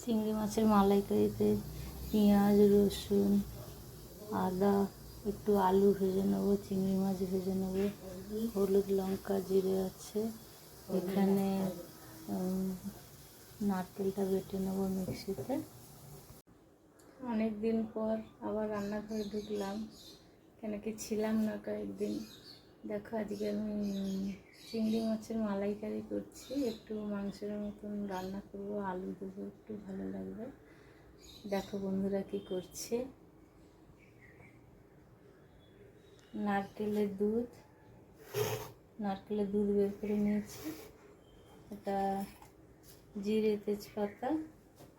চিংড়ি মাছের মালাইকারিতে পেঁয়াজ, রসুন, আদা, একটু আলু ভেজে নেব, চিংড়ি মাছ ভেজে নেব, হলুদ লঙ্কা জিরে আছে, এখানে নারকেলটা বেটে নেব মিক্সিতে। অনেক দিন পর আবার রান্নাঘরে ঢুকলাম, কেন কি ছিলাম না কয়েকদিন। দেখো আজকে আমি চিংড়ি মাছের মালাইকারি করছি। একটু মাংসের মতন রান্না করব, আলু দেবো, একটু ভালো লাগবে। দেখো বন্ধুরা কি করছে। নারকেলের দুধ নারকেলের দুধ বের করে নিয়েছি। এটা জিরে তেজপাতা,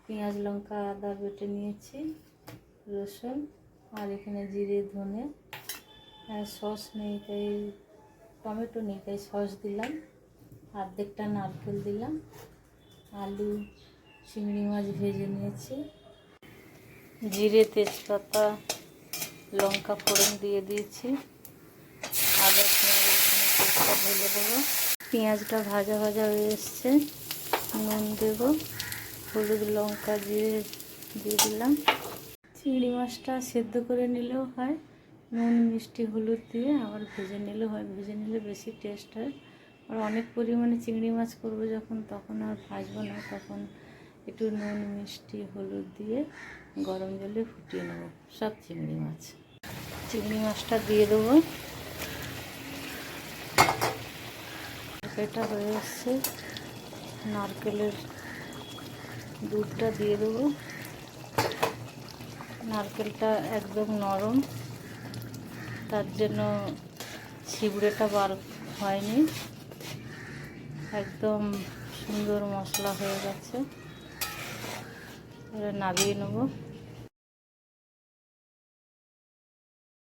পেঁয়াজ, লঙ্কা, আদা বেটে নিয়েছি, রসুন আর এখানে জিরে, ধনে সস নেই, তাই টমেটো নেই, তাই সস দিলাম। অর্ধেকটা নারকেল দিলাম, আলু, চিংড়ি মাছ ভেজে নিয়েছি। জিরে, তেজপাতা, লঙ্কা ফোড়ন দিয়ে দিয়েছি। আদা, পেঁয়াজ এখানে তেজপাতা ঢেলে দেবো পেঁয়াজটা ভাজা ভাজা হয়ে এসছে, নুন দেবো, হলুদ, লঙ্কা, জিরে দিয়ে দিলাম। চিংড়ি মাছটা সেদ্ধ করে নিলেও হয়। নুন, মিষ্টি, হলুদ দিয়ে আবার ভেজে নিলে হয়। ভেজে নিলে বেশি টেস্ট হয়। আর অনেক পরিমাণে চিংড়ি মাছ করব যখন, তখন আর ভাজবো না। তখন একটু নুন, মিষ্টি, হলুদ দিয়ে গরম জলে ফুটিয়ে নেব। সব চিংড়ি মাছ। চিংড়ি মাছটা দিয়ে দেবো। এটা হয়ে এসছে। নারকেলের দুধটা দিয়ে দেবো। নারকেলটা একদম নরম। তার জন্য ছিবড়েটা বার হয়নি। একদম সুন্দর মশলা হয়ে গেছে। এবার নামিয়ে নেব।